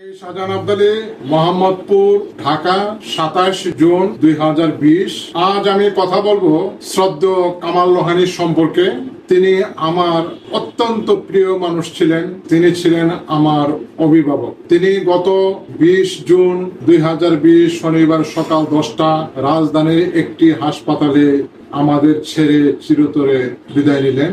শাহজাহান আবদালি, মোহাম্মদপুর, ঢাকা সাতাশ জুন দুই হাজার বিশ। আজ আমি কথা বলব শ্রদ্ধ কামাল লোহানির সম্পর্কে। তিনি আমার অত্যন্ত প্রিয় মানুষ ছিলেন। তিনি ছিলেন আমার অভিভাবক। তিনি গত বিশ জুন দুই হাজার বিশ শনিবার সকাল দশটা রাজধানীর একটি হাসপাতালে আমাদের ছেড়ে চিরতরে বিদায় নিলেন।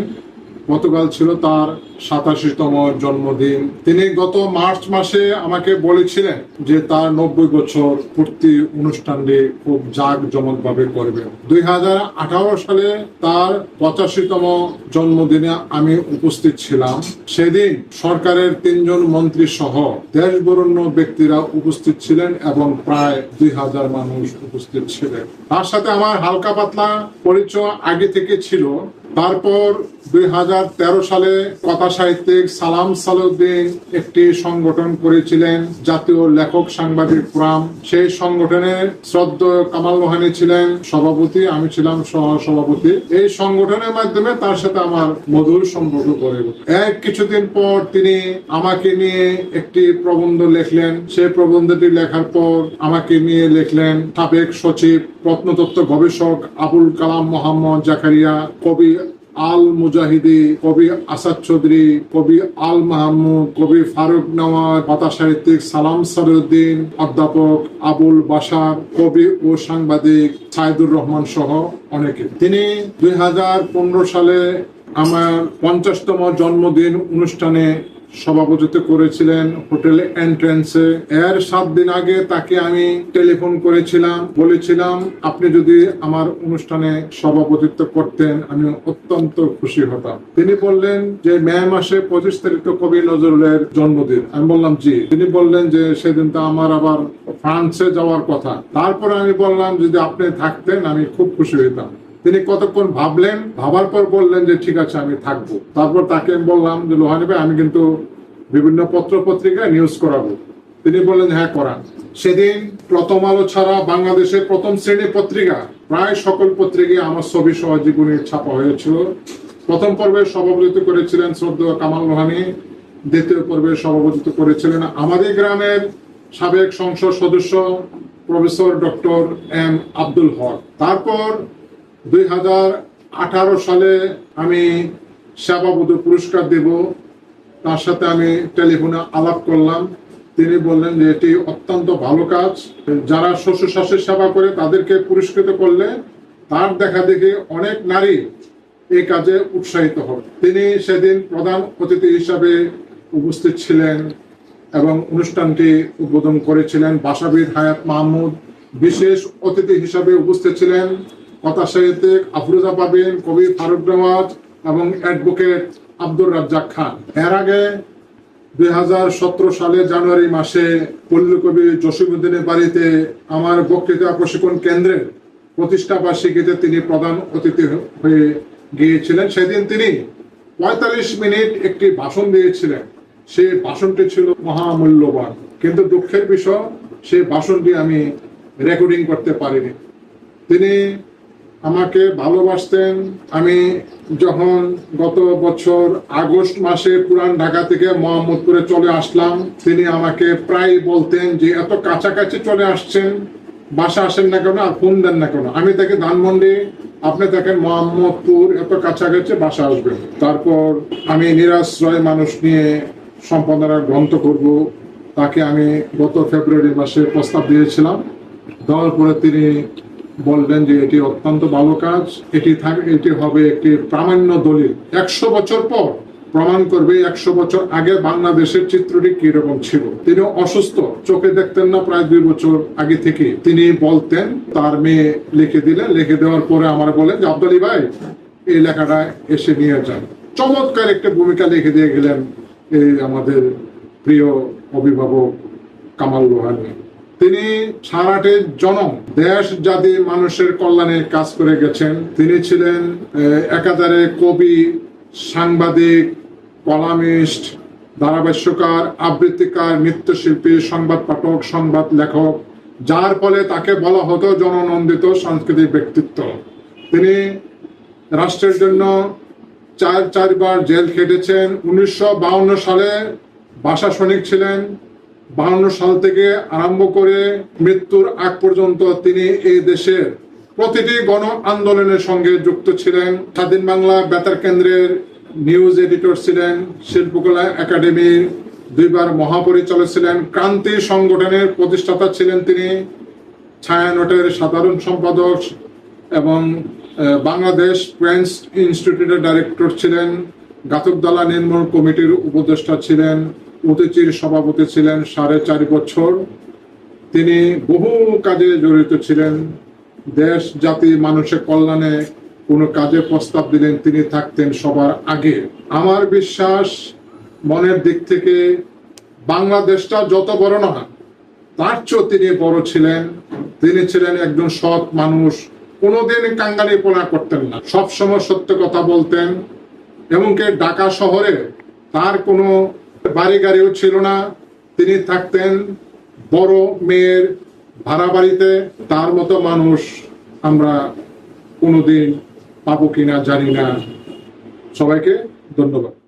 গতকাল ছিল তার সাতাশিতম জন্মদিন। তিনি গত মার্চ মাসে আমাকে বলেছিলেন যে তার নব্বই বছর পূর্তি অনুষ্ঠানটি খুব জাক জমক ভাবে করবেন দুই সালে তার পঁচাশিতম জন্মদিনে আমি উপস্থিত ছিলাম। সেদিন সরকারের তিনজন মন্ত্রী সহ দেশ বরণ্য ব্যক্তিরা উপস্থিত ছিলেন এবং প্রায় দুই হাজার মানুষ উপস্থিত ছিলেন। তার সাথে আমার হালকা পাতলা পরিচয় আগে থেকে ছিল। তারপর দুই হাজার তেরো সালে কথা সাহিত্যিক সালাম সালুদ্দিন একটি সংগঠন করেছিলেন, জাতীয় লেখক সাংবাদিক ফোরাম। সেই সংগঠনের শ্রদ্ধ কামাল লোহানি ছিলেন সভাপতি, আমি ছিলাম সহ সভাপতি এই সংগঠনের মাধ্যমে তার সাথে আমার মধুর সম্পর্ক গড়ে এক কিছুদিন পর তিনি আমাকে নিয়ে একটি প্রবন্ধ লেখলেন। সেই প্রবন্ধটি লেখার পর আমাকে নিয়ে লিখলেন সাবেক সচিব, প্রত্নতত্ত্ব গবেষক আবুল কালাম মোহাম্মদ জাকারিয়া, কবি আল মুজাহিদি কবি আসাদ চৌধুরী, কবি আল মাহমুদ কবি ফারুক নওয়াজ কথা সাহিত্যিক সালাম সারুদ্দিন অধ্যাপক আবুল বাসার কবি ও সাংবাদিক সাইদুর রহমান সহ অনেকে। তিনি দুই হাজার পনেরো সালে আমার পঞ্চাশতম জন্মদিন অনুষ্ঠানে সভাপতিত্ব করেছিলেন হোটেল এন্ট্রেন্সে। এর সাত দিন আগে তাকে আমি টেলিফোন করেছিলাম, বলেছিলাম, আপনি যদি আমার অনুষ্ঠানে সভাপতিত্ব করতেন, আমি অত্যন্ত খুশি হতাম। তিনি বললেন যে, মে মাসে পঁচিশ তারিখ কবি নজরুলের জন্মদিন। আমি বললাম, জি। তিনি বললেন যে, সেদিন তো আমার আবার ফ্রান্সে যাওয়ার কথা। তারপরে আমি বললাম, যদি আপনি থাকতেন, আমি খুব খুশি হইতাম। তিনি কতক্ষণ ভাবলেন? ভাবার পর বললেন যে, ঠিক আছে, আমি থাকব। তারপর তাকে আমি বললাম যে লোহানি ভাই আমি কিন্তু বিভিন্ন পত্র পত্রিকায় নিউজ করাবো। তিনি বললেন হ্যাঁ করান। সেদিন প্রথম আলো ছাড়া বাংলাদেশের প্রথম শ্রেণি পত্রিকা, প্রায় সকল পত্রিকায় আমার ছবি সহ জীবনী ছাপা হয়েছিল। প্রথম পর্বে সভাপতিত্ব করেছিলেন শ্রদ্ধেয় কামাল লোহানি, দ্বিতীয় পর্বে সভাপতিত্ব করেছিলেন আমাদের গ্রামের সাবেক সংসদ সদস্য professor doctor M Abdul Haque. তারপর দুই হাজার আঠারো সালে আমি সেবাবুদ পুরস্কার দেব। তার সাথে আমি টেলিফোনে আলাপ করলাম। তিনি বললেন যে, এটি অত্যন্ত ভালো কাজ। যারা শ্বশুর শ্বাসের সেবা করে তাদেরকে পুরস্কৃত করলে তার দেখা দেখে অনেক নারী এই কাজে উৎসাহিত হবে। তিনি সেদিন প্রধান অতিথি হিসাবে উপস্থিত ছিলেন এবং অনুষ্ঠানটি উদ্বোধন করেছিলেন। বাসাবিদ হায়াত মাহমুদ বিশেষ অতিথি হিসাবে উপস্থিত ছিলেন। কথা সাহিত্যিক আফরোজা পাবিন কবি ফারুক নওয়াজ এবং অ্যাডভোকেট আব্দুর রাজ্জাক খান। এর আগে দুই সালে জানুয়ারি মাসে পল্লী কবি জসিমুদ্দিনের বাড়িতে আমার বক্তৃতা প্রশিক্ষণ কেন্দ্রের প্রতিষ্ঠা বার্ষিকীতে তিনি প্রধান অতিথি হয়ে গিয়েছিলেন। সেদিন তিনি পঁয়তাল্লিশ মিনিট একটি ভাষণ দিয়েছিলেন। সেই ভাষণটি ছিল মহামূল্যবান। কিন্তু দুঃখের বিষয় সেই ভাষণটি আমি রেকর্ডিং করতে পারিনি। তিনি আমাকে ভালোবাসতেন। আমি যখন গত বছর আগস্ট মাসে পুরান ঢাকা থেকে মোহাম্মদপুরে চলে আসলাম, তিনি আমাকে প্রায় বলতেন যে, এত কাছাকাছি চলে আসছেন, বাসা আসেন না কেন আর ফোন দেন না কেন? আমি তাকে ধানমন্ডি, আপনি দেখেন মোহাম্মদপুর, এত কাছাকাছি বাসা আসবেন। তারপর আমি নিরাশ্রয় মানুষ নিয়ে সম্পাদনা গ্রন্থ করব। তাকে আমি গত ফেব্রুয়ারি মাসে প্রস্তাব দিয়েছিলাম। দেওয়ার পরে তিনি বললেন যে এটি অত্যন্ত ভালো কাজ। এটি থাক এটি হবে একটি প্রামাণ্য দলিল। একশো বছর পর প্রমাণ করবে একশো বছর আগে বাংলাদেশের চিত্রটি কীরকম ছিল। তিনি অসুস্থ। চোখে দেখতেন না প্রায় দুই বছর আগে থেকে তিনি বলতেন, তার মেয়ে লিখে দিলেন লিখে দেওয়ার পরে আমার বলেন যে আব্দালি ভাই, এই লেখাটা এসে নিয়ে যান। চমৎকার একটা ভূমিকা লিখে দিয়ে গেলেন এই আমাদের প্রিয় অভিভাবক কামাল লোহানি। তিনি সারাটে জনম, দেশ, জাতি, মানুষের কল্যাণে কাজ করে গেছেন। তিনি ছিলেন একাধারে কবি, সাংবাদিক, কলামিস্ট, ধারাভাষ্যকার, আবৃত্তিকার, নৃত্যশিল্পী, সংবাদ পাঠক, সংবাদ লেখক, যার ফলে তাকে বলা হতো জননন্দিত সাংস্কৃতিক ব্যক্তিত্ব। তিনি রাষ্ট্রের জন্য চার চারবার জেল খেটেছেন। উনিশশো সালে ভাষা সৈনিক ছিলেন। বাহান্ন সাল থেকে আরম্ভ করে মৃত্যুর আগ পর্যন্ত তিনি এই দেশের প্রতিটি গণ আন্দোলনের সঙ্গে যুক্ত ছিলেন। স্বাধীন বাংলা বেতার কেন্দ্রের নিউজ এডিটর ছিলেন, শিল্পকলা একাডেমির দুইবার মহাপরিচালক ছিলেন, ক্রান্তি সংগঠনের প্রতিষ্ঠাতা ছিলেন তিনি ছায়ানটের সাধারণ সম্পাদক এবং বাংলাদেশ প্রেন্স ইনস্টিটিউটের ডাইরেক্টর ছিলেন গাতকদালা নির্মূল কমিটির উপদেষ্টা ছিলেন অতিচির সভাপতি ছিলেন সাড়ে চার বছর। তিনি বহু কাজে জড়িত ছিলেন। দেশ, জাতি, মানুষের কল্যাণে কোনো কাজে প্রস্তাব দিলেন, তিনি থাকতেন সবার আগে। আমার বিশ্বাস, মনের দিক থেকে বাংলাদেশটা যত বড় না তার চেয়েও তিনি বড় ছিলেন। তিনি ছিলেন একজন সৎ মানুষ। কোনোদিন কাঙ্গালিপনা করতেন না। সবসময় সত্য কথা বলতেন। এমনকি ঢাকা শহরে তার কোনো বাড়ি গাড়িও ছিল না। তিনি থাকতেন বড় মেয়ের ভাড়া বাড়িতে তার মতো মানুষ আমরা কোনোদিন পাবো কিনা জানি না। সবাইকে ধন্যবাদ।